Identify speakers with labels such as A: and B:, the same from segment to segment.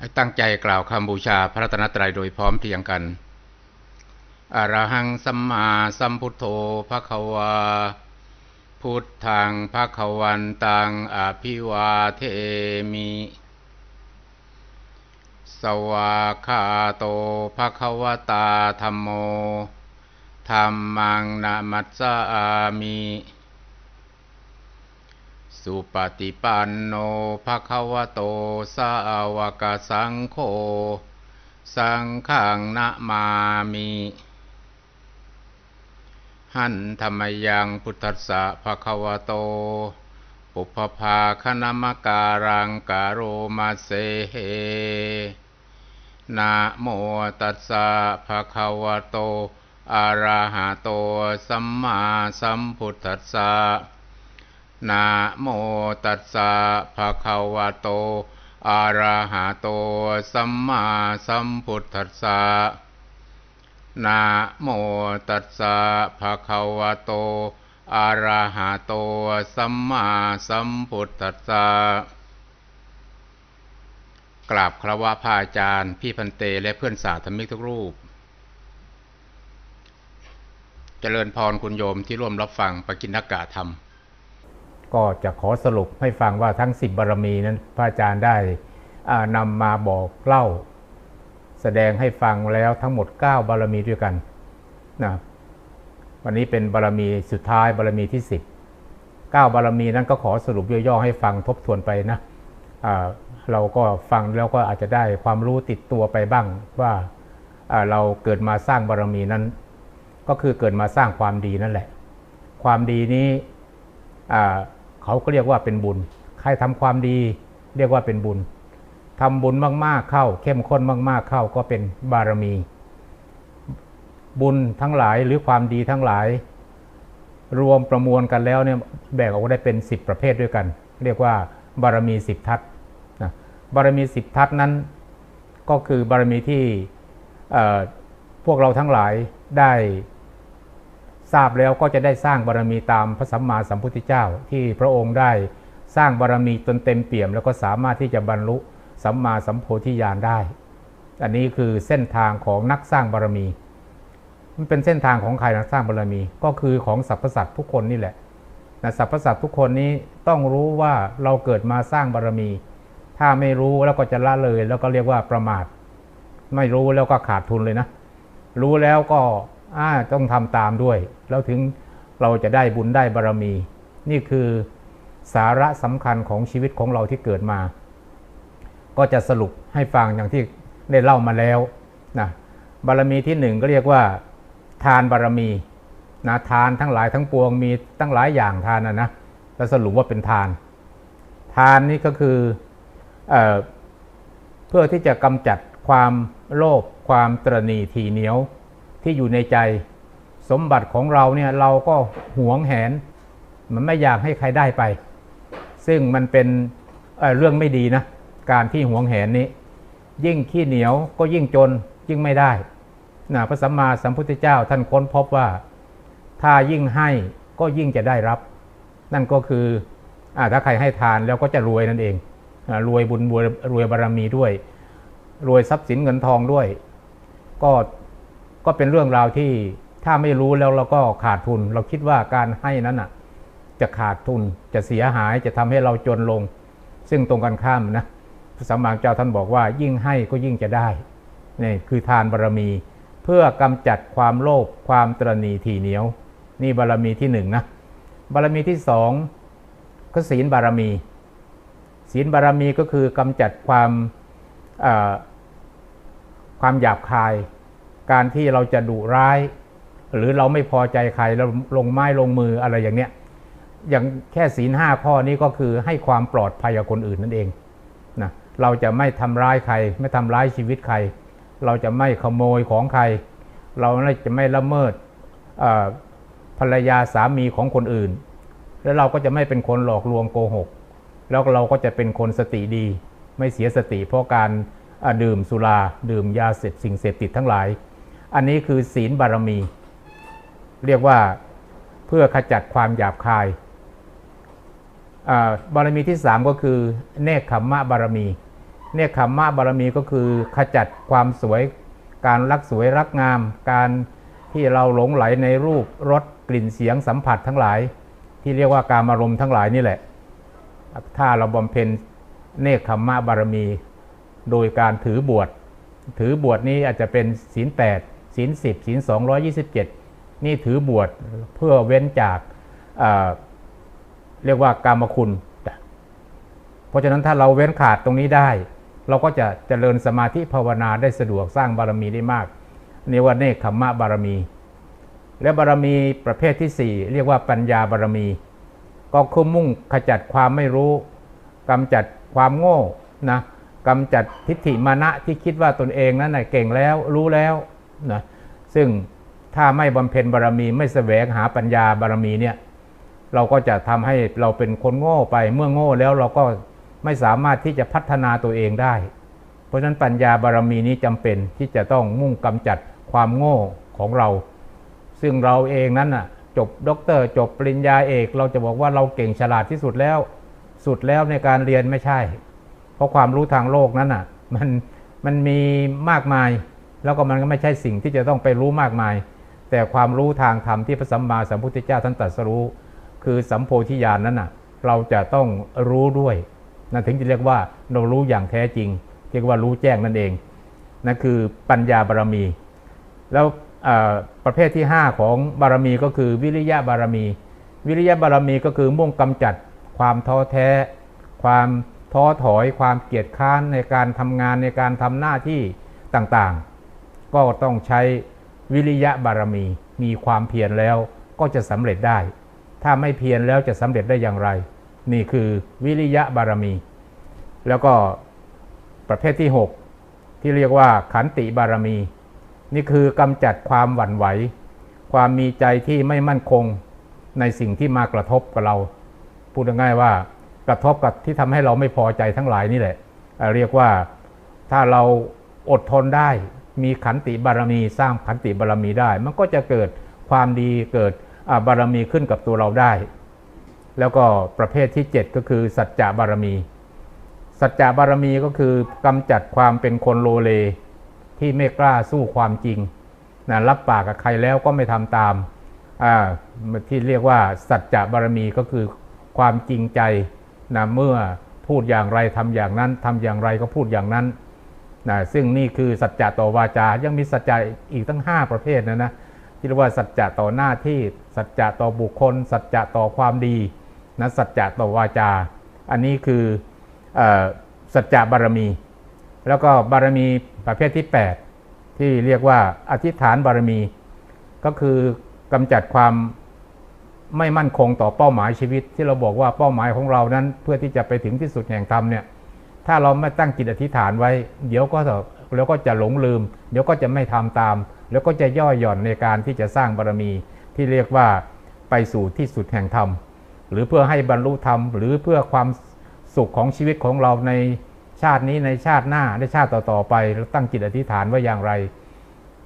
A: ให้ตั้งใจกล่าวคำบูชาพระรัตนตรัยโดยพร้อมเพรียงกันอรหังสัมมาสัมพุทโธภควาพุทธังภควันตังอภิวาเทมิ สวาคาโตภควตาธรรมโมธรรมังนามัสสามิ สุปฏิปันโนภะคะวะโต สาวกสังโฆ สังฆังนะมามิ หันธรรมยังพุทธัสสะภะคะวะโต ปุพพาคณมการังกาโรมาเซเหนะโมตัสสะภะคะวะโต อะระหะโต สัมมาสัมพุทธัสสะ นะโมตัสสะภะคะวะโต อะระหะโต สัมมาสัมพุทธัสสะนะโมตัสสะภะคะวะโต อะระหะโต สัมมาสัมพุทธัสสะกราบครวะพระอาจารย์ พี่พันเตและเพื่อนสาธมิกทุกรูป เจริญพรคุณโยมที่ร่วมรับฟังปกินทกะธรรม
B: ก็จะขอสรุปให้ฟังว่าทั้ง10บบารมีนั้นพระอาจารย์ได้นำมาบอกเล่า แสดงให้ฟังแล้วทั้งหมด 9 บารมีด้วยกันนะวันนี้เป็นบารมีสุดท้ายบารมีที่ 10 9 บารมีนั้นก็ขอสรุปย่อๆให้ฟังทบทวนไปนะเราก็ฟังแล้วก็อาจจะได้ความรู้ติดตัวไปบ้างว่าเราเกิดมาสร้างบารมีนั้น ก็คือเกิดมาสร้างความดีนั่นแหละ ความดีนี้ เขาก็เรียกว่าเป็นบุญ ใครทำความดี เรียกว่าเป็นบุญทำบุญมากๆเข้า เข้มข้นมากๆเข้าก็เป็นบารมี บุญทั้งหลายหรือความดีทั้งหลาย รวมประมวลกันแล้วเนี่ยแบ่งออกได้เป็น 10 ประเภทด้วยกัน เรียกว่าบารมี 10 ทัศนะบารมี 10 ทัศนั้นก็คือบารมีที่พวกเราทั้งหลายได้ ทราบแล้วก็จะได้สร้างบารมีตามพระสัมมาสัมพุทธเจ้า ที่พระองค์ได้สร้างบารมีจนเต็มเปี่ยม แล้วก็สามารถที่จะบรรลุสัมมาสัมโพธิญาณได้ อันนี้คือเส้นทางของนักสร้างบารมี มันเป็นเส้นทางของใครนักสร้างบารมี ก็คือของสรรพสัตว์ทุกคนนี่แหละนะสรรพสัตว์ทุกคนนี้ต้องรู้ว่าเราเกิดมาสร้างบารมี ถ้าไม่รู้แล้วก็จะละเลย แล้วก็เรียกว่าประมาท ไม่รู้แล้วก็ขาดทุนเลยนะ รู้แล้วก็ ต้องทำตามด้วย แล้วถึงเราจะได้บุญได้บารมี นี่คือสาระสำคัญของชีวิตของเราที่เกิดมา ก็จะสรุปให้ฟังอย่างที่ได้เล่ามาแล้วนะบารมีที่หนึ่งก็เรียกว่า ทานบารมีนะทานทั้งหลายทั้งปวงมีตั้งหลายอย่างทานนะนะแล้วสรุปว่าเป็นทาน ทานนี่ก็คือเอเพื่อที่จะกำจัดความโลภความตรณีทีเหนียว ที่อยู่ในใจ สมบัติของเราเนี่ยเราก็หวงแหน มันไม่อยากให้ใครได้ไป ซึ่งมันเป็นเเรื่องไม่ดีนะ การที่หวงแหนนี้ ยิ่งขี้เหนียวก็ยิ่งจนยิ่งไม่ได้นะพระสัมมาสัมพุทธเจ้าท่านค้นพบว่า ถ้ายิ่งให้ก็ยิ่งจะได้รับ นั่นก็คืออถ้าใครให้ทานแล้วก็จะรวยนั่นเองรวยบุญรวยรวยบารรมีด้วย รวยทรัพย์สินเงินทองด้วย ก็ ก็เป็นเรื่องราวที่ถ้าไม่รู้แล้วเราก็ขาดทุน เราคิดว่าการให้นั้นอะ จะขาดทุนจะเสียหายจะทำให้เราจนลง ซึ่งตรงกันข้ามนะพระสัมมาสัมพุทธเจ้าท่านบอกว่า ยิ่งให้ก็ยิ่งจะได้นี่คือทานบารมี เพื่อกำจัดความโลภความตรณีทีเหนียว นี่บารมีที่หนึ่งนะบารมีที่สองก็ศีลบารมี ศีลบารมีก็คือกำจัดความความหยาบคาย การที่เราจะดุร้าย หรือเราไม่พอใจใครเราลงไม้ลงมืออะไรอย่างเนี้ยอย่างแค่ศีลห้าข้อนี้ก็คือให้ความปลอดภัยกับคนอื่นนั่นเองนะเราจะไม่ทำร้ายใคร ไม่ทำร้ายชีวิตใคร เราจะไม่ขโมยของใคร เราจะไม่ละเมิดภรรยาสามีของคนอื่น แล้วเราก็จะไม่เป็นคนหลอกลวงโกหก แล้วเราก็จะเป็นคนสติดี ไม่เสียสติเพราะการดื่มสุรา ดื่มยาเสพสิ่งเสพติดทั้งหลาย อันนี้คือศีลบารมี เรียกว่าเพื่อขจัดความหยาบคายบารมีที่3ก็คือ เนคขมมะบารมี เนคขมมะบารมีก็คือขจัดความสวย การรักสวยรักงาม การที่เราหลงไหลในรูปรสกลิ่นเสียงสัมผัสทั้งหลาย ที่เรียกว่าการอารมณ์ทั้งหลายนี่แหละ ถ้าเราบำเพ็ญเนคขมมะบารมี โดยการถือบวช ถือบวชนี้อาจจะเป็นศีลแปด ศีลสิบศีลสองร้อยี่สิบเจ็ดนี่ถือบวชเพื่อเว้นจากเเรียกว่ากามคุณ เพราะฉะนั้นถ้าเราเว้นขาดตรงนี้ได้ เราก็จะเจริญสมาธิภาวนาได้สะดวกสร้างบารมีได้มากนี่ว่าเนคขมมะบารมี และบารมีประเภทที่สี่เรียกว่าปัญญาบารมี ก็คือมุ่งขจัดความไม่รู้กำจัดความโง่นะกำจัดทิฏฐิมานะที่คิดว่าตนเองนั้นนะเก่งแล้วรู้แล้ว นะซึ่งถ้าไม่บำเพ็ญบารมีไม่แสวงหาปัญญาบารมีเนี่ยเราก็จะทำให้เราเป็นคนโง่ไปเมื่อโง่แล้วเราก็ไม่สามารถที่จะพัฒนาตัวเองได้ เพราะฉะนั้นปัญญาบารมีนี้จำเป็นที่จะต้องมุ่งกำจัดความโง่ของเรา ซึ่งเราเองนั้นน่ะจบด็อกเตอร์จบปริญญาเอก เราจะบอกว่าเราเก่งฉลาดที่สุดแล้ว สุดแล้วในการเรียนไม่ใช่ เพราะความรู้ทางโลกนั้นน่ะมันมันมีมากมาย แล้วก็มันก็ไม่ใช่สิ่งที่จะต้องไปรู้มากมาย แต่ความรู้ทางธรรมที่พระสัมมาสัมพุทธเจ้าท่านตรัสรู้ คือสัมโพธิญาณนั้นน่ะเราจะต้องรู้ด้วยนั่นถึงจะเรียกว่าเรารู้อย่างแท้จริง เรียกว่ารู้แจ้งนั่นเองนั่นคือปัญญาบารมี แล้วประเภทที่ 5 ของบารมีก็คือวิริยะบารมี วิริยะบารมีก็คือมุ่งกำจัดความท้อแท้ ความท้อถอย ความเกียจค้านในการทำงานในการทำหน้าที่ต่างๆ ก็ต้องใช้วิริยะบารมี มีความเพียรแล้วก็จะสำเร็จได้ ถ้าไม่เพียรแล้วจะสำเร็จได้อย่างไร นี่คือวิริยะบารมี แล้วก็ประเภทที่ 6 ที่เรียกว่าขันติบารมี นี่คือกำจัดความหวั่นไหว ความมีใจที่ไม่มั่นคงในสิ่งที่มากระทบกับเรา พูดง่ายๆว่ากระทบกับที่ทำให้เราไม่พอใจทั้งหลายนี่แหละเอ่อเรียกว่าถ้าเราอดทนได้ มีขันติบารมีสร้างขันติบารมีได้ มันก็จะเกิดความดีเกิดบารมีขึ้นกับตัวเราได้ แล้วก็ประเภทที่ 7 ก็คือสัจจะบารมี สัจจะบารมีก็คือกำจัดความเป็นคนโลเลที่ไม่กล้าสู้ความจริงนะรับปากกับใครแล้วก็ไม่ทำตามที่เรียกว่าสัจจะบารมีก็คือความจริงใจนะเมื่อพูดอย่างไรทำอย่างนั้นทำอย่างไรก็พูดอย่างนั้น นะซึ่งนี่คือสัจจะต่อวาจา ยังมีสัจจะอีกตั้ง 5 ประเภทนะนะที่เรียกว่าสัจจะต่อหน้าที่ สัจจะต่อบุคคล สัจจะต่อความดีนะสัจจะต่อวาจา อันนี้คืออสัจจะบารมี แล้วก็บารมีประเภทที่ 8 ที่เรียกว่าอธิษฐานบารมี ก็คือกำจัดความไม่มั่นคงต่อเป้าหมายชีวิต ที่เราบอกว่าเป้าหมายของเรานั้นเพื่อที่จะไปถึงที่สุดแห่งธรรมเนี่ย ถ้าเราไม่ตั้งจิตอธิษฐานไว้ เดี๋ยวก็แล้วก็จะหลงลืม เดี๋ยวก็จะไม่ทำตาม แล้วก็จะย่อหย่อนในการที่จะสร้างบารมีที่เรียกว่าไปสู่ที่สุดแห่งธรรม หรือเพื่อให้บรรลุธรรม หรือเพื่อความสุขของชีวิตของเราในชาตินี้ในชาติหน้าในชาติต่อๆไปเราตั้งจิตอธิษฐานไว้อย่างไร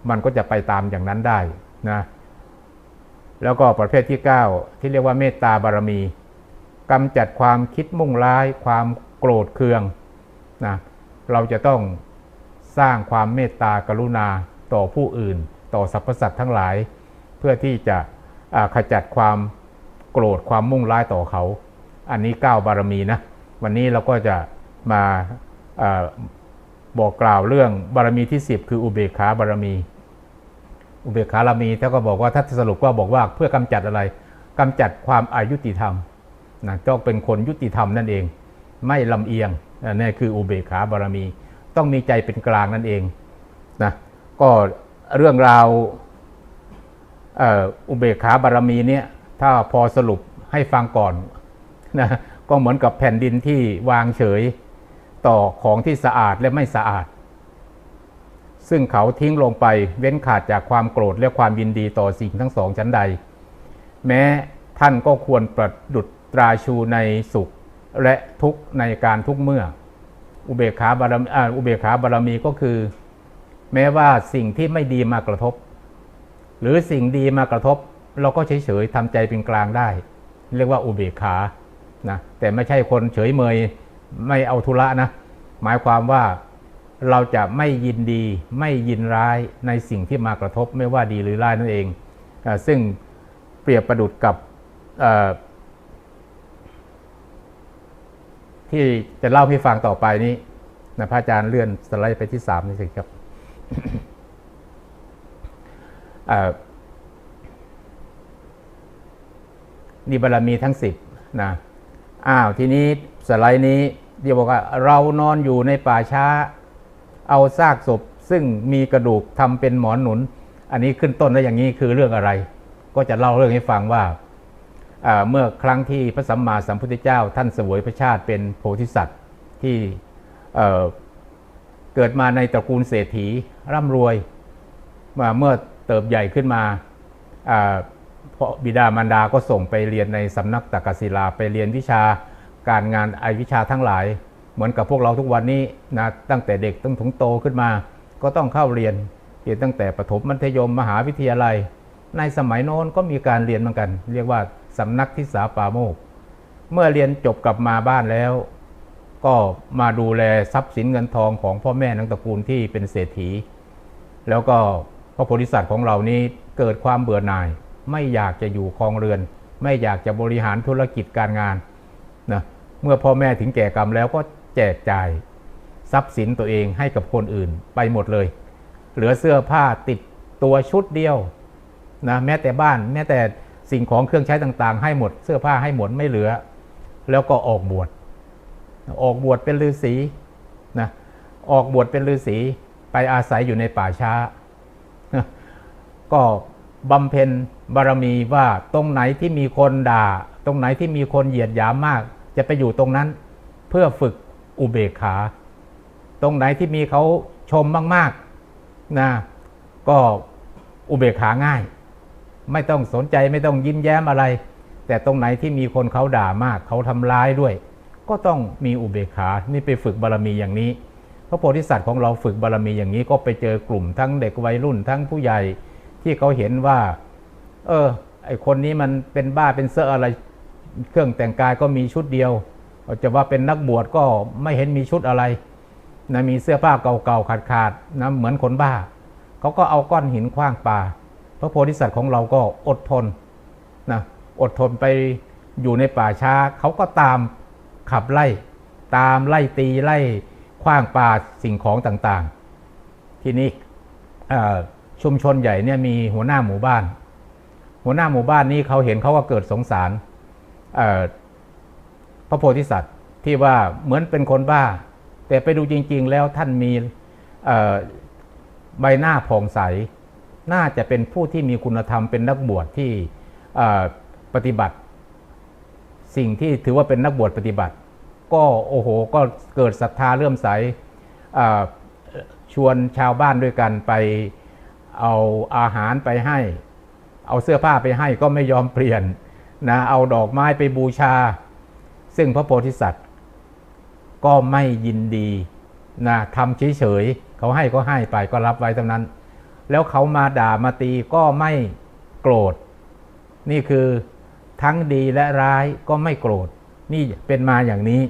B: มันก็จะไปตามอย่างนั้นได้นะแล้วก็ประเภทที่ 9 ที่เรียกว่าเมตตาบารมีกำจัดความคิดมุ่งร้าย ความโกรธเคือง นะเราจะต้องสร้างความเมตตากรุณาต่อผู้อื่น ต่อสรรพสัตว์ทั้งหลาย เพื่อที่จะขจัดความโกรธความมุ่งร้ายต่อเขา อันนี้9บารมีนะ วันนี้เราก็จะมาอาบอกกล่าวเรื่องบารมีที่ 10 คืออุเบกขาบารมี อุเบกขาบารมีท่านก็บอกว่าถ้าสรุปก็บอกว่าเพื่อกำจัดอะไรกำจัดความอายุติธรรมนะต้องเป็นคนยุติธรรมนั่นเอง ไม่ลำเอียง นี่คืออุเบกขาบารมี ต้องมีใจเป็นกลางนั่นเองนะก็เรื่องราวอุเบกขาบารมีเนี่ยถ้าพอสรุปให้ฟังก่อนนะก็เหมือนกับแผ่นดินที่วางเฉยต่อของที่สะอาดและไม่สะอาด ซึ่งเขาทิ้งลงไปเว้นขาดจากความโกรธและความยินดีต่อสิ่งทั้งสองชั้นใด แม้ท่านก็ควรประดุดตราชูในสุข และทุกในการทุกเมื่อ อุเบกขาบารมีอุเบกขาบารมีก็คือ แม้ว่าสิ่งที่ไม่ดีมากระทบ หรือสิ่งดีมากระทบ เราก็เฉยๆทำใจเป็นกลางได้ เรียกว่าอุเบกขานะแต่ไม่ใช่คนเฉยเมยไม่เอาธุระนะ หมายความว่าเราจะไม่ยินดีไม่ยินร้ายในสิ่งที่มากระทบไม่ว่าดีหรือร้ายนั่นเอง ซึ่งเปรียบประดุดกับเอ่อ ที่จะเล่าให้ฟังต่อไปนี้นะพระอาจารย์เลื่อนสไลด์ไปที่สามนี่สิครับอ่อนี่บารมีทั้งสิบนะอ้าวทีนี้สไลด์นี้ที่บอกว่าเรานอนอยู่ในป่าช้า เอาซากศพ ซึ่งมีกระดูกทำเป็นหมอนหนุน อันนี้ขึ้นต้นได้อย่างนี้คือเรื่องอะไร ก็จะเล่าเรื่องให้ฟังว่า เมื่อครั้งที่พระสัมมาสัมพุทธเจ้า ท่านเสวยพระชาติเป็นโพธิสัตว์ที่เกิดมาในตระกูลเศรษฐีร่ำรวยมาเมื่อเติบใหญ่ขึ้นมาเพราะบิดามารดาก็ส่งไปเรียนในสำนักตักกศิลาไปเรียนวิชาการงานไอวิชาทั้งหลาย เหมือนกับพวกเราทุกวันนี้นะตั้งแต่เด็กตั้งถึงโตขึ้นมา ก็ต้องเข้าเรียนเรียนตั้งแต่ประถมมัธยมมหาวิทยาลัย ในสมัยโน้นก็มีการเรียนเหมือนกัน เรียกว่า สำนักทิสาปาโมก เมื่อเรียนจบกลับมาบ้านแล้ว ก็มาดูแลทรัพย์สินเงินทองของพ่อแม่ทั้งตระกูลที่เป็นเศรษฐี แล้วก็พระโพธิสัตว์ของเรานี้เกิดความเบื่อหน่าย ไม่อยากจะอยู่ครองเรือน ไม่อยากจะบริหารธุรกิจการงานนะเมื่อพ่อแม่ถึงแก่กรรมแล้วก็แจกจ่ายทรัพย์สินตัวเองให้กับคนอื่นไปหมดเลย เหลือเสื้อผ้าติดตัวชุดเดียวนะแม้แต่บ้านแม้แต่ สิ่งของเครื่องใช้ต่างๆ ให้หมดเสื้อผ้าให้หมดไม่เหลือ แล้วก็ออกบวชออกบวชเป็นฤาษีนะออกบวชเป็นฤาษีไปอาศัยอยู่ในป่าช้า ก็บำเพ็ญบารมีว่าตรงไหนที่มีคนด่า ตรงไหนที่มีคนเหยียดหยามมาก จะไปอยู่ตรงนั้นเพื่อฝึกอุเบกขา ตรงไหนที่มีเขาชมมากๆนะก็อุเบกขาง่าย ไม่ต้องสนใจไม่ต้องยิ้มแย้มอะไร แต่ตรงไหนที่มีคนเขาด่ามากเขาทำร้ายด้วย ก็ต้องมีอุเบกขานี่ไปฝึกบารมีอย่างนี้ พระโพธิสัตว์ของเราฝึกบารมีอย่างนี้ก็ไปเจอกลุ่มทั้งเด็กวัยรุ่นทั้งผู้ใหญ่ที่เขาเห็นว่า เออ ไอคนนี้มันเป็นบ้าเป็นเสื้ออะไร เครื่องแต่งกายก็มีชุดเดียวจะว่าเป็นนักบวชก็ไม่เห็นมีชุดอะไรนะมีเสื้อผ้าเก่าๆขาดๆนะเหมือนคนบ้าเขาก็เอาก้อนหินคว้างป่า ระโพธิสัตว์ของเราก็อดทนนะอดทนไปอยู่ในป่าช้าเขาก็ตามขับไล่ ตามไล่ตีไล่คว้างป่าสิ่งของต่างๆ ทีนี้เอ่อชุมชนใหญ่เนี่ยมีหัวหน้าหมู่บ้าน หัวหน้าหมู่บ้านนี้เขาเห็นเขาก็เกิดสงสารพระโพธิสัตว์ที่ว่าเหมือนเป็นคนบ้า แต่ไปดูจริง ๆ แล้วท่านมีใบหน้าผ่องใส น่าจะเป็นผู้ที่มีคุณธรรมเป็นนักบวชที่ปฏิบัติ สิ่งที่ถือว่าเป็นนักบวชปฏิบัติ ก็โอ้โหก็เกิดศรัทธาเลื่อมใส่ชวนชาวบ้านด้วยกันไปเอาอาหารไปให้ เอาเสื้อผ้าไปให้ก็ไม่ยอมเปลี่ยนนะเอาดอกไม้ไปบูชา ซึ่งพระโพธิสัตว์ ก็ไม่ยินดีนะทำเฉยๆเขาให้ก็ให้ไปก็รับไว้เท่านั้น แล้วเขามาด่ามาตีก็ไม่โกรธ นี่คือทั้งดีและร้ายก็ไม่โกรธ นี่เป็นมาอย่างนี้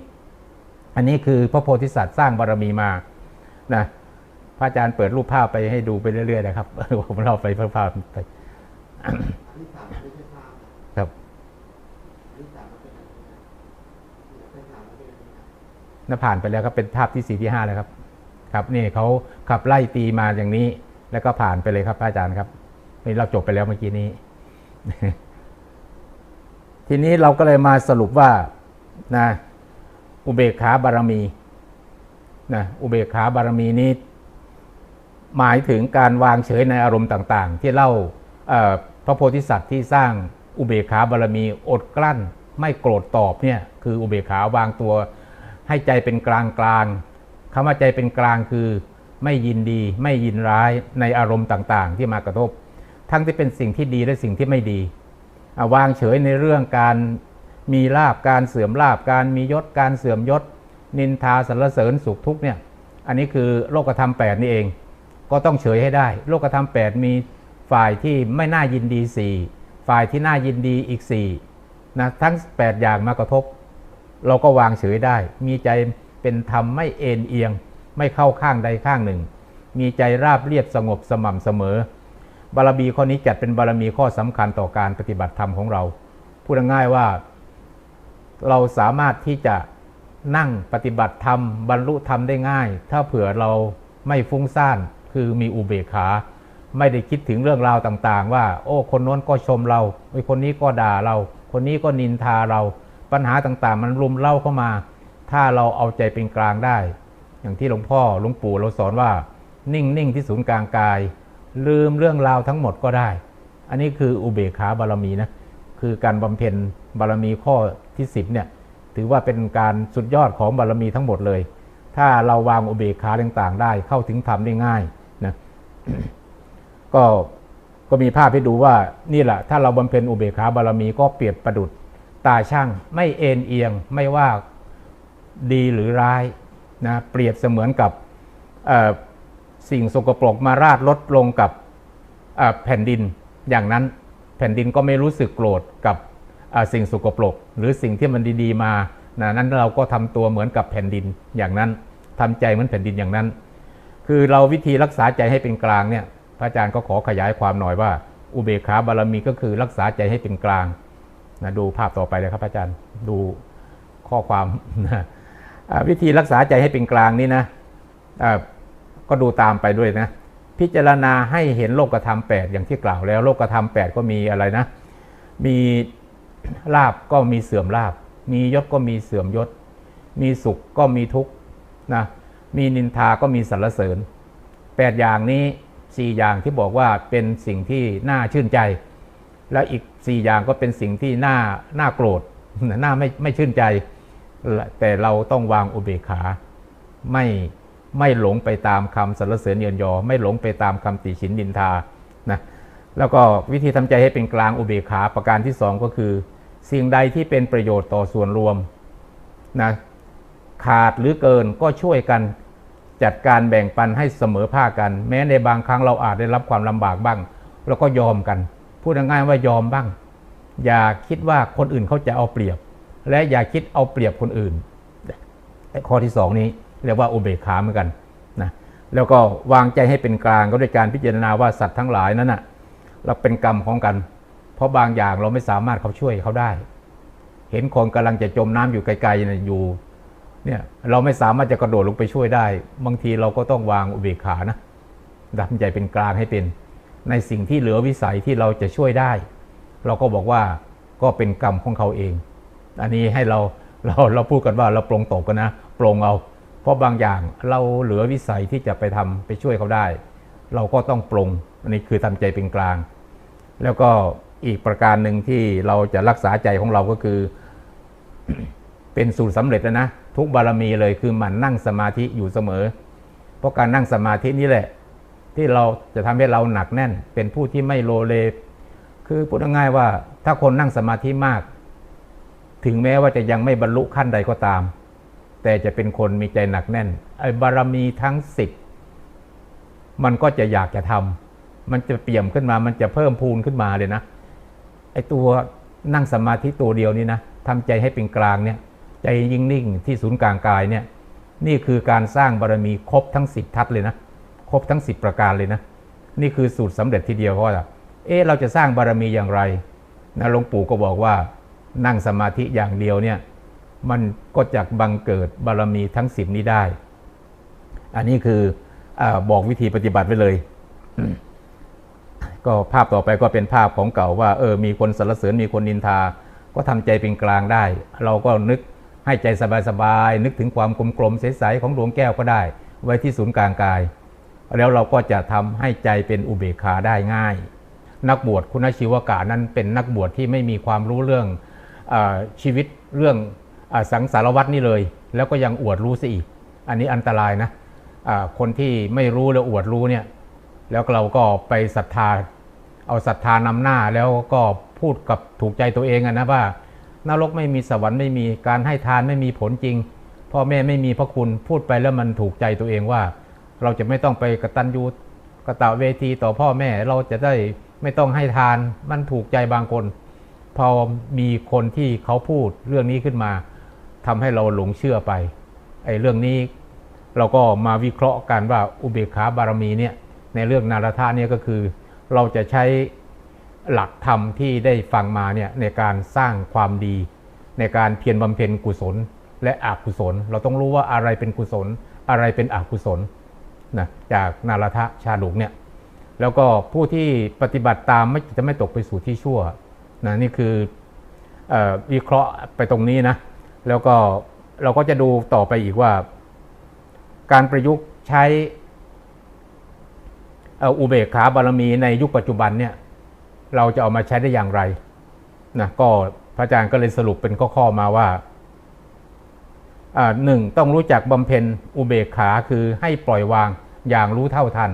B: อันนี้คือพระโพธิสัตว์สร้างบารมีมานะพระอาจารย์เปิดรูปภาพไปให้ดูไปเรื่อยๆนะครับผมเล่าไปภาพๆไป
C: อันที่สามไม่ใช่ภาพนะครับอันที่สามมันเป็นอะไรนะที่เป็นถามมันเป็นอะไรนะ
B: น่าผ่านไปแล้วครับเป็นภาพที่สี่ที่ห้าแล้วครับ ครับนี่เขาขับไล่ตีมาอย่างนี้ แล้วก็ผ่านไปเลยครับพระอาจารย์ครับนี่เราจบไปแล้วเมื่อกี้นี้ ทีนี้เราก็เลยมาสรุปว่านะอุเบกขาบารมีนะอุเบกขาบารมีนี้ หมายถึงการวางเฉยในอารมณ์ต่าง ๆ ที่เล่าพระโพธิสัตว์ที่สร้างอุเบกขาบารมีอดกลั้น ไม่โกรธตอบเนี่ยคืออุเบกขาวางตัว ให้ใจเป็นกลางกลางคำว่าใจเป็นกลางคือ ไม่ยินดี ไม่ยินร้ายในอารมณ์ต่างๆ ที่มากระทบ ทั้งที่เป็นสิ่งที่ดีและสิ่งที่ไม่ดีวางเฉยในเรื่องการมีลาบการเสื่อมลาบการมียศการเสื่อมยศ นินทาสรรเสริญสุขทุกเนี่ยอันนี้คือโลกธรรมแปดนี่เอง ก็ต้องเฉยให้ได้ โลกธรรมแปดมีฝ่ายที่ไม่น่ายินดีสี่ฝ่ายที่น่ายินดีอีกสี่นะทั้ง 8 อย่างมากระทบ เราก็วางเฉยได้ มีใจเป็นธรรมไม่เอ็นเอียง ไม่เข้าข้างใดข้างหนึ่ง มีใจราบเรียบสงบสม่ำเสมอ บารมีข้อนี้จัดเป็นบารมีข้อสำคัญต่อการปฏิบัติธรรมของเรา พูดง่ายว่า เราสามารถที่จะนั่งปฏิบัติธรรม บรรลุธรรมได้ง่าย ถ้าเผื่อเราไม่ฟุ้งซ่านคือมีอุเบกขา ไม่ได้คิดถึงเรื่องราวต่างๆ ว่า โอ้คนโน้นก็ชมเราไอ้คนนี้ก็ด่าเรา คนนี้ก็นินทาเรา ปัญหาต่างๆ มันรุมเล่าเข้ามา ถ้าเราเอาใจเป็นกลางได้ อย่างที่หลวงพ่อหลวงปู่เราสอนว่า นิ่งๆที่ศูนย์กลางกาย ลืมเรื่องราวทั้งหมดก็ได้ อันนี้คืออุเบกขาบารมีนะคือการบำเพ็ญบารมีข้อที่ 10เนี่ยถือว่าเป็นการสุดยอดของบารมีทั้งหมดเลย ถ้าเราวางอุเบกขาต่างๆ ได้เข้าถึงธรรมได้ง่ายนะก็ก็มีภาพให้ดูว่านี่แหละถ้าเราบำเพ็ญอุเบกขาบารมีก็เปรียบประดุดตาช่างไม่เอ็นเอียงไม่ว่าดีหรือร้าย นะเปรียบเสมือนกับสิ่งสกปรกมาราดลดลงกับแผ่นดิน อย่างนั้นแผ่นดินก็ไม่รู้สึกโกรธกับสิ่งสกปรก หรือสิ่งที่มันดีๆมานะนั้นเราก็ทำตัวเหมือนกับแผ่นดินอย่างนั้นทำใจเหมือนแผ่นดินอย่างนั้น คือเราวิธีรักษาใจให้เป็นกลางเนี่ยพระอาจารย์ก็ขอขยายความหน่อยว่า อุเบกขาบารมีก็คือรักษาใจให้เป็นกลางนะดูภาพต่อไปเลยครับพระอาจารย์ ดูข้อความนะ วิธีรักษาใจให้เป็นกลางนี่นะก็ดูตามไปด้วยนะ พิจารณาให้เห็นโลกธรรมแปดอย่างที่กล่าวแล้วโลกธรรมแปดก็มีอะไรนะ มีลาบก็มีเสื่อมลาบ มียศก็มีเสื่อมยศ มีสุขก็มีทุกข์นะมีนินทาก็มีสรรเสริญแปดอย่างนี้สี่อย่างที่บอกว่าเป็นสิ่งที่น่าชื่นใจ และอีกสี่อย่างก็เป็นสิ่งที่น่าน่าโกรธน่าไม่ไม่ชื่นใจ แต่เราต้องวางอุเบกขา ไม่ไม่หลงไปตามคำสรรเสริญเยินยอ ไม่หลงไปตามคำติฉินนินทานะแล้วก็วิธีทำใจให้เป็นกลางอุเบกขาประการที่สองก็คือ สิ่งใดที่เป็นประโยชน์ต่อส่วนรวมนะขาดหรือเกินก็ช่วยกันจัดการแบ่งปันให้เสมอภาคกัน แม้ในบางครั้งเราอาจได้รับความลำบากบ้าง แล้วก็ยอมกัน พูดง่ายๆว่ายอมบ้าง อย่าคิดว่าคนอื่นเขาจะเอาเปรียบ และอย่าคิดเอาเปรียบคนอื่น ข้อที่สองนี้เรียกว่าอุเบกขาเหมือนกันนะแล้วก็วางใจให้เป็นกลางก็ด้วยการพิจารณาว่าสัตว์ทั้งหลายนั้นนะเราเป็นกรรมของกัน เพราะบางอย่างเราไม่สามารถเขาช่วยเขาได้ เห็นคนกำลังจะจมน้ำอยู่ไกลๆนะอยู่เนี่ยเราไม่สามารถจะกระโดดลงไปช่วยได้ บางทีเราก็ต้องวางอุเบกขานะดับใจเป็นกลางให้เป็น ในสิ่งที่เหลือวิสัยที่เราจะช่วยได้ เราก็บอกว่าก็เป็นกรรมของเขาเอง อันนี้ให้เราเราเราพูดกันว่าเราปรงตกกันนะปรงเอา เพราะบางอย่างเราเหลือวิสัยที่จะไปทำไปช่วยเขาได้ เราก็ต้องปรงอันนี้คือทำใจเป็นกลาง แล้วก็อีกประการหนึ่งที่เราจะรักษาใจของเราก็คือ เป็นสูตรสำเร็จแล้วนะทุกบารมีเลยคือหมันนั่งสมาธิอยู่เสมอ เพราะการนั่งสมาธินี่แหละ ที่เราจะทำให้เราหนักแน่น เป็นผู้ที่ไม่โลเล คือพูดง่ายๆว่าถ้าคนนั่งสมาธิมาก ถึงแม้ว่าจะยังไม่บรรลุขั้นใดก็ตาม แต่จะเป็นคนมีใจหนักแน่นไอ้บารมีทั้งสิบมันก็จะอยากจะทำมันจะเปี่ยมขึ้นมา มันจะเพิ่มพูนขึ้นมาเลยนะไอ้ตัวนั่งสมาธิตัวเดียวนี้นะทำใจให้เป็นกลางเนี่ย ใจยิ่งนิ่งที่ศูนย์กลางกายเนี่ย นี่คือการสร้างบารมีครบทั้งสิบทัศเลยนะครบทั้งสิบประการเลยนะนี่คือสูตรสำเร็จทีเดียวเพราะว่าเอ๊ะเราจะสร้างบารมีอย่างไรนะหลวงปู่ก็บอกว่า นั่งสมาธิอย่างเดียวเนี่ยมันก็จะบังเกิดบารมีทั้งสิบนี้ได้ อันนี้คืออบอกวิธีปฏิบัติไว้เลย ก็ภาพต่อไปก็เป็นภาพของเก่าว่าเออมีคนสรรเสริญมีคนนินทา ก็ทำใจเป็นกลางได้ เราก็นึกให้ใจสบายๆนึกถึงความกลมๆใสๆของดวงแก้วก็ได้ ไว้ที่ศูนย์กลางกาย แล้วเราก็จะทำให้ใจเป็นอุเบกขาได้ง่าย นักบวชคุณชีวกานั้นเป็นนักบวชที่ไม่มีความรู้เรื่อง ชีวิตเรื่องอสังสารวัตรนี่เลย แล้วก็ยังอวดรู้ซะอีก อันนี้อันตรายนะอ่าคนที่ไม่รู้แล้วอวดรู้เนี่ยแล้วเราก็ไปศรัทธา เอาศรัทธานำหน้าแล้วก็พูดกับถูกใจตัวเองอะนะว่านรกไม่มีสวรรค์ไม่มีการให้ทานไม่มีผลจริงพ่อแม่ไม่มีพระคุณพูดไปแล้วมันถูกใจตัวเองว่า เราจะไม่ต้องไปกระตัญญูกระตะเวทีต่อพ่อแม่เราจะได้ไม่ต้องให้ทานมันถูกใจบางคน พอมีคนที่เขาพูดเรื่องนี้ขึ้นมาทำให้เราหลงเชื่อไปไอ้เรื่องนี้เราก็มาวิเคราะห์กันว่าอุเบกขาบารมีเนี่ยในเรื่องนารทาเนี่ยก็คือ เราจะใช้หลักธรรมที่ได้ฟังมาเนี่ยในการสร้างความดี ในการเพียรบำเพ็ญกุศล และอกุศล เราต้องรู้ว่าอะไรเป็นกุศล อะไรเป็นอกุศลนะจากนารทะชาดกเนี่ยแล้วก็ผู้ที่ปฏิบัติตามไม่จะไม่ตกไปสู่ที่ชั่ว นะนี่คืออวิเคราะห์ไปตรงนี้นะ แล้วก็เราก็จะดูต่อไปอีกว่า การประยุกต์ใช้อุเบกขาบารมีในยุคปัจจุบันเนี่ยเราจะเอามาใช้ได้อย่างไรนะก็พระอาจารย์ก็เลยสรุปเป็นข้อๆมาว่าหนึ่งต้องรู้จักบำเพ็ญอุเบกขาคือให้ปล่อยวางอย่างรู้เท่าทัน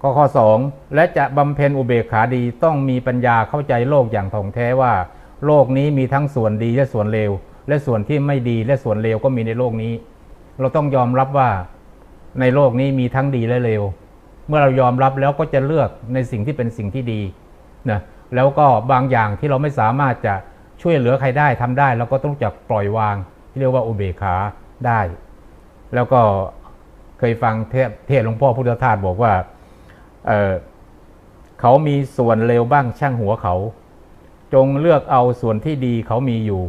B: ข้อข้อสองและจะบำเพ็ญอุเบกขาดีต้องมีปัญญาเข้าใจโลกอย่างถ่องแท้ว่า โลกนี้มีทั้งส่วนดีและส่วนเลว และส่วนที่ไม่ดีและส่วนเลวก็มีในโลกนี้ เราต้องยอมรับว่าในโลกนี้มีทั้งดีและเลว เมื่อเรายอมรับแล้วก็จะเลือกในสิ่งที่เป็นสิ่งที่ดีนะแล้วก็บางอย่างที่เราไม่สามารถจะช่วยเหลือใครได้ทำได้เราก็ต้องจักปล่อยวางที่เรียกว่าอุเบกขาได้ แล้วก็เคยฟังเทศเทศหลวงพ่อพุทธทาสบอกว่า เเขามีส่วนเลวบ้างช่างหัวเขา จงเลือกเอาส่วนที่ดีเขามีอยู่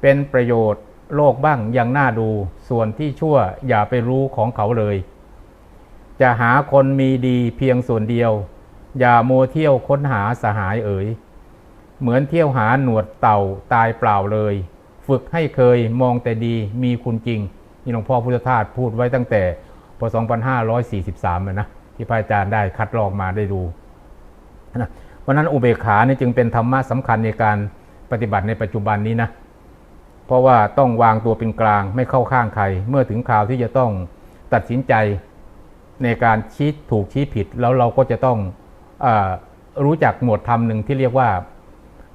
B: เป็นประโยชน์โลกบ้างยังน่าดู ส่วนที่ชั่วอย่าไปรู้ของเขาเลย จะหาคนมีดีเพียงส่วนเดียว อย่าโมเที่ยวค้นหาสหายเอ๋ย เหมือนเที่ยวหาหนวดเต่าตายเปล่าเลย ฝึกให้เคยมองแต่ดีมีคุณจริงนี่หลวงพ่อพุทธทาสพูดไว้ตั้งแต่พศ2543เลยนะ ที่พระอาจารย์ได้คัดลอกมาได้ดูนะเพราะนั้นอุเบกขานี่จึงเป็นธรรมะสำคัญในการปฏิบัติในปัจจุบันนี้นะเพราะว่าต้องวางตัวเป็นกลางไม่เข้าข้างใคร เมื่อถึงคราวที่จะต้องตัดสินใจในการชี้ถูกชี้ผิด แล้วเราก็จะต้องอรู้จักหมวดธรรมหนึ่งที่เรียกว่า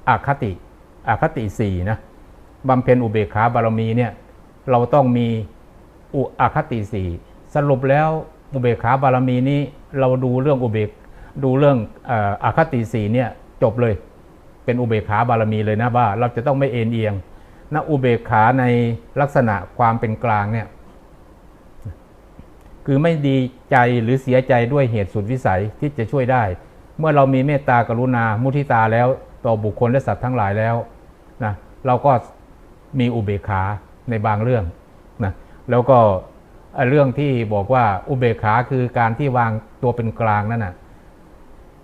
B: อาคติอาคติสี่นะบำเพ็ญอุเบกขาบารมีเนี่ยเราต้องมีอุอาคติสี่สรุปแล้ว อุเบกขาบารมีนี้เราดูเรื่องอุเบกดูเรื่องอาคติสี่เนี่ยจบเลยเป็นอุเบกขาบารมีเลยนะว่าเราจะต้องไม่เอ็นเอียงนะอุเบกขาในลักษณะความเป็นกลางเนี่ยคือไม่ดีใจหรือเสียใจด้วยเหตุสุดวิสัยที่จะช่วยได้ เมื่อเรามีเมตตากรุณามุทิตาแล้วต่อบุคคลและสัตว์ทั้งหลายแล้วนะเราก็มีอุเบกขาในบางเรื่องนะแล้วก็ เรื่องที่บอกว่าอุเบกขาคือการที่วางตัวเป็นกลางนั่นน่ะ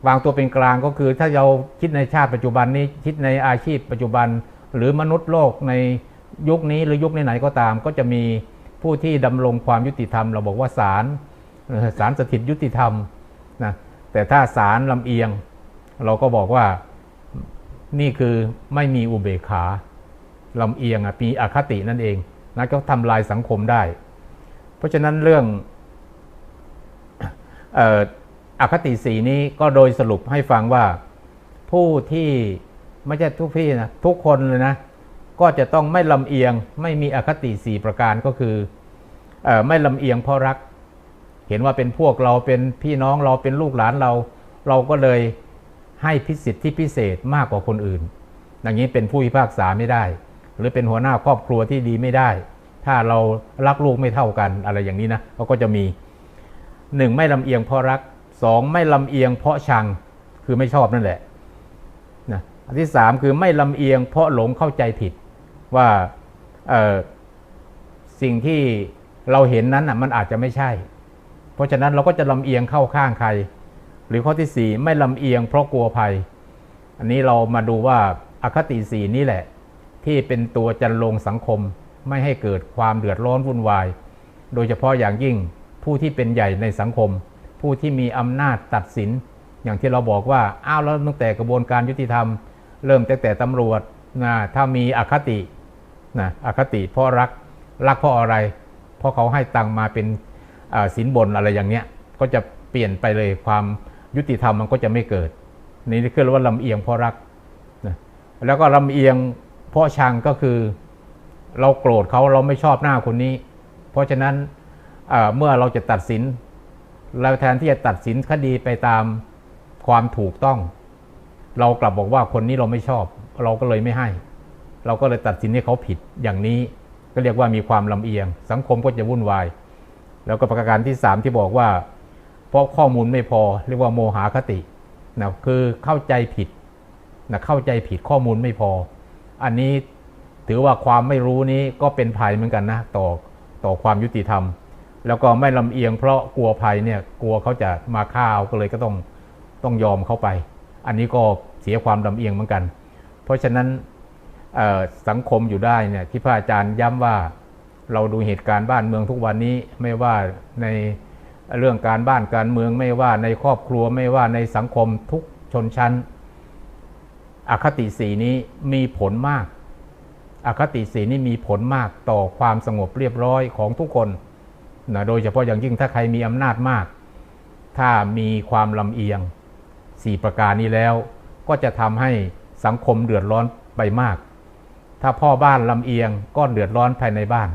B: วางตัวเป็นกลางก็คือถ้าเราคิดในชาติปัจจุบันนี้คิดในอาชีพปัจจุบัน หรือมนุษย์โลกในยุคนี้หรือยุคไหนๆก็ตาม ก็จะมีผู้ที่ดำรงความยุติธรรม เราบอกว่าศาลศาลสถิตยุติธรรมนะแต่ถ้าศาลลำเอียง เราก็บอกว่านี่คือไม่มีอุเบกขาลำเอียงอะมีอคตินั่นเองนะก็ทำลายสังคมได้ เพราะฉะนั้นเรื่องเอ่ออคติสีนี้ก็โดยสรุปให้ฟังว่าผู้ที่ไม่ใช่ทุกพี่นะทุกคนเลยนะ ก็จะต้องไม่ลำเอียง ไม่มีอคติสี่ประการก็คือเออไม่ลำเอียงเพราะรัก เห็นว่าเป็นพวกเราเป็นพี่น้องเราเป็นลูกหลานเรา เราก็เลยให้พิสิทธิพิเศษมากกว่าคนอื่น อย่างนี้เป็นผู้พิพากษาไม่ได้ หรือเป็นหัวหน้าครอบครัวที่ดีไม่ได้ ถ้าเรารักลูกไม่เท่ากันอะไรอย่างนี้นะเขาก็จะมีหนึ่งไม่ลำเอียงเพราะรักสองไม่ลำเอียงเพราะชังคือไม่ชอบนั่นแหละนะอันที่สามคือไม่ลำเอียงเพราะหลงเข้าใจผิดว่าสิ่งที่เราเห็นนั้นอะมันอาจจะไม่ใช่ เพราะฉะนั้นเราก็จะลำเอียงเข้าข้างใคร หรือข้อที่สี่ไม่ลำเอียงเพราะกลัวภัย อันนี้เรามาดูว่าอาคติสีนี่แหละ ที่เป็นตัวจันลงสังคม ไม่ให้เกิดความเดือดร้อนวุ่นวาย โดยเฉพาะอย่างยิ่งผู้ที่เป็นใหญ่ในสังคม ผู้ที่มีอำนาจตัดสิน อย่างที่เราบอกว่าอ้าวแล้วตั้งแต่กระบวนการยุติธรรม เริ่มตั้งแต่ตำรวจนะถ้ามีอคตินะอคติเพราะรักรักเพราะอะไร เพราะเขาให้ตังมาเป็นสินบนอะไรอย่างเนี้ยก็จะเปลี่ยนไปเลยความยุติธรรมมันก็จะไม่เกิด นี่คือเรียกว่าลำเอียงเพราะรักนะแล้วก็ลำเอียงเพราะชังก็คือ เราโกรธเขาเราไม่ชอบหน้าคนนี้ เพราะฉะนั้นเมื่อเราจะตัดสิน เราแทนที่จะตัดสินคดีไปตามความถูกต้อง เรากลับบอกว่าคนนี้เราไม่ชอบ เราก็เลยไม่ให้ เราก็เลยตัดสินให้เขาผิดอย่างนี้ก็เรียกว่ามีความลำเอียง สังคมก็จะวุ่นวาย แล้วก็ประการที่สามที่บอกว่า เพราะข้อมูลไม่พอเรียกว่าโมหคตินะคือเข้าใจผิดนะเข้าใจผิดข้อมูลไม่พอ อันนี้ ถือว่าความไม่รู้นี้ก็เป็นภัยเหมือนกันนะต่อต่อความยุติธรรม แล้วก็ไม่ลำเอียงเพราะกลัวภัยเนี่ยกลัวเขาจะมาฆ่าเอาก็เลยก็ต้องต้องยอมเข้าไป อันนี้ก็เสียความลำเอียงเหมือนกัน เพราะฉะนั้นสังคมอยู่ได้เนี่ยที่พระอาจารย์ย้ำว่าเราดูเหตุการณ์บ้านเมืองทุกวันนี้ไม่ว่าในเรื่องการบ้านการเมืองไม่ว่าในครอบครัวไม่ว่าในสังคมทุกชนชั้น อคติสีนี้มีผลมาก อคติสีนี้มีผลมากต่อความสงบเรียบร้อยของทุกคนนะโดยเฉพาะอย่างยิ่งถ้าใครมีอำนาจมาก ถ้ามีความลำเอียงสี่ประการนี้แล้ว ก็จะทำให้สังคมเดือดร้อนไปมาก ถ้าพ่อบ้านลำเอียงก็เดือดร้อนภายในบ้าน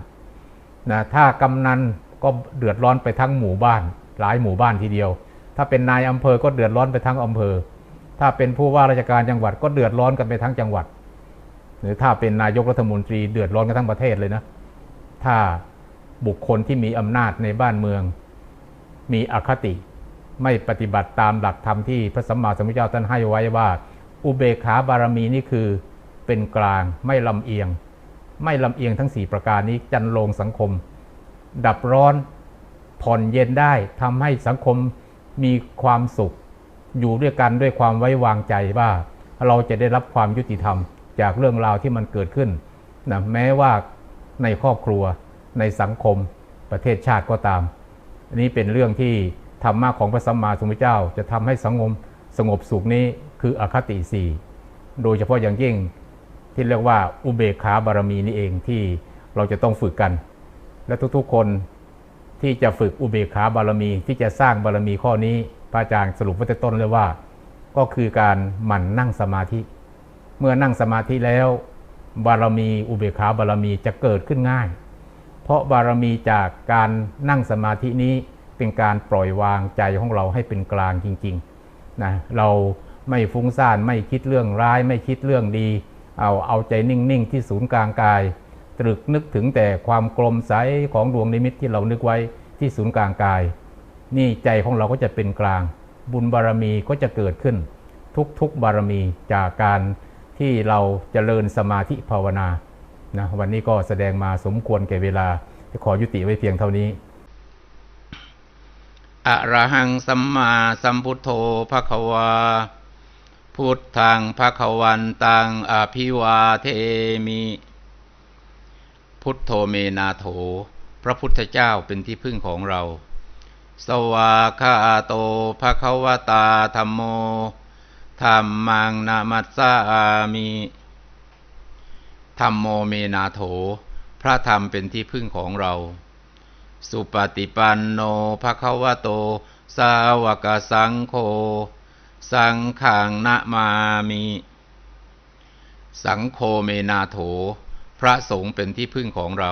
B: นะถ้ากำนันก็เดือดร้อนไปทั้งหมู่บ้าน หลายหมู่บ้านทีเดียว ถ้าเป็นนายอำเภอก็เดือดร้อนไปทั้งอำเภอ ถ้าเป็นผู้ว่าราชการจังหวัดก็เดือดร้อนกันไปทั้งจังหวัด หรือถ้าเป็นนายกรัฐมนตรีเดือดร้อนกันทั้งประเทศเลยนะ ถ้าบุคคลที่มีอำนาจในบ้านเมือง มีอคติ ไม่ปฏิบัติตามหลักธรรมที่พระสัมมาสัมพุทธเจ้าท่านให้ไว้ว่า อุเบกขาบารมีนี่คือเป็นกลางไม่ลำเอียง ไม่ลำเอียงทั้ง 4 ประการนี้จันโลงสังคม ดับร้อนผ่อนเย็นได้ทำให้สังคมมีความสุข อยู่ด้วยกันด้วยความไว้วางใจว่าเราจะได้รับความยุติธรรม จากเรื่องราวที่มันเกิดขึ้นนะแม้ว่าในครอบครัวในสังคมประเทศชาติก็ตาม อันนี้เป็นเรื่องที่ธรรมะของพระสัมมาสัมพุทธเจ้า จะทำให้สังคมสงบสุขนี้คืออคติสี่โดยเฉพาะอย่างยิ่งที่เรียกว่าอุเบกขาบารมีนี่เองที่เราจะต้องฝึกกัน และทุกๆคนที่จะฝึกอุเบกขาบารมี ที่จะสร้างบารมีข้อนี้พระอาจารย์สรุปไว้แต่ต้นเลยว่า ก็คือการหมั่นนั่งสมาธิ เมื่อนั่งสมาธิแล้ว บารมีอุเบกขาบารมีจะเกิดขึ้นง่าย เพราะบารมีจากการนั่งสมาธินี้เป็นการปล่อยวางใจของเราให้เป็นกลางจริงๆนะเราไม่ฟุ้งซ่านไม่คิดเรื่องร้าย ไม่คิดเรื่องดี เอาเอาใจนิ่งๆที่ศูนย์กลางกาย ตรึกนึกถึงแต่ความกลมใสของดวงนิมิตที่เรานึกไว้ที่ศูนย์กลางกาย นี่ใจของเราก็จะเป็นกลาง บุญบารมีก็จะเกิดขึ้น ทุกๆบารมีจากการ ที่เราจเจริญสมาธิภาวนานะวันนี้ก็แสดงมาสมควรแก่เวลาจะขอยุติไว้เพียงเท่านี้
A: อะระหังสัมมาสัมพุทโธภควา พุทธังภควันตังอภิวาเทมิ พุทโธเมนาโถ พระพุทธเจ้าเป็นที่พึ่งของเรา สวาคาโตภควตาธรรมโม ธรรมังนามัสสามิธรรมโมเมนาโถ พระธรรมเป็นที่พึ่งของเรา สุปฏิปันโนภควโต สาวกสังโฆ สังขังนะมามิ สังโฆเมนาโถ พระสงฆ์เป็นที่พึ่งของเรา